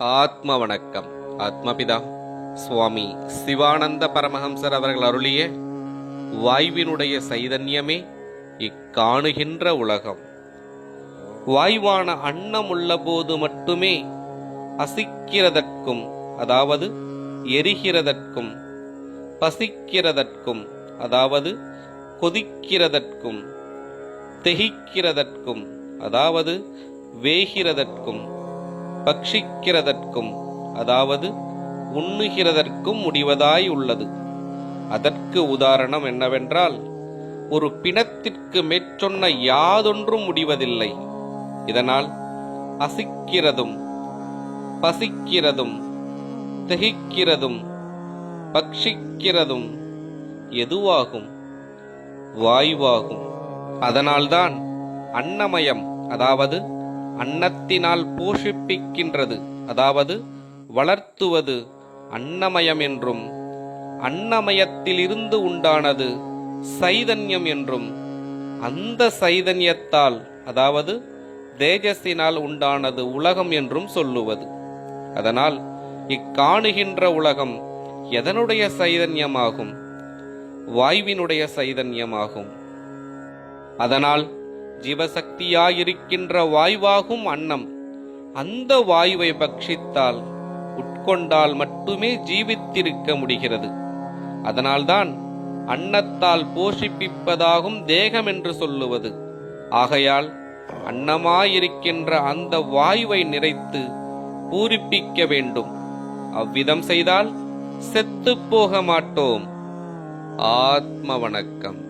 ஆத்ம வணக்கம் ஆத்மபிதா சுவாமி சிவானந்த பரமஹம்சர் அவர்கள் அருளிய வாய்வினுடைய சைதன்யமே இக்காணுகின்ற உலகம். வாய்வான அன்னம் உள்ளபோது மட்டுமே அசிக்கிறதற்கும் அதாவது எரிகிறதற்கும் பசிக்கிறதற்கும் அதாவது கொதிக்கிறதற்கும் தெகிக்கிறதற்கும் அதாவது வேகிறதற்கும் பக்ஷிக்கிறதற்கும் அதாவது உண்ணுகிறதற்கும் முடிவதாய் உள்ளது. அதற்கு உதாரணம் என்னவென்றால் ஒரு பிணத்திற்கு மேற்சொன்ன யாதொன்றும் முடிவதில்லை. இதனால் அசிக்கிறதும் பசிக்கிறதும் திகிக்கிறதும் பக்ஷிக்கிறதும் எதுவாகும்? வாயுவாகும். அதனால்தான் அன்னமயம் அதாவது அன்னத்தினால் போஷிப்பிக்கின்றது. அதாவது வளர்த்துவது அன்னமயம் என்றும் அன்னமயத்திலிருந்து உண்டானது சைதன்யம் என்றும் அந்த சைதன்யத்தால் அதாவது தேஜஸினால் உண்டானது உலகம் என்றும் சொல்லுவது. அதனால் இக்காணுகின்ற உலகம் எதனுடைய சைதன்யமாகும்? வாய்வினுடைய சைதன்யமாகும். அதனால் ஜீவசக்தியாயிருக்கின்ற வாய்வாகும் அன்னம். அந்த வாயுவை பக்ஷித்தால் உட்கொண்டால் மட்டுமே ஜீவித்திருக்க முடிகிறது. அதனால்தான் அன்னத்தால் போஷிப்பிப்பதாகும் தேகம் என்று சொல்லுவது. ஆகையால் அன்னமாயிருக்கின்ற அந்த வாயுவை நிறைத்து பூரிப்பிக்க வேண்டும். அவ்விதம் செய்தால் செத்துப் போக மாட்டோம் ஆத்ம வணக்கம்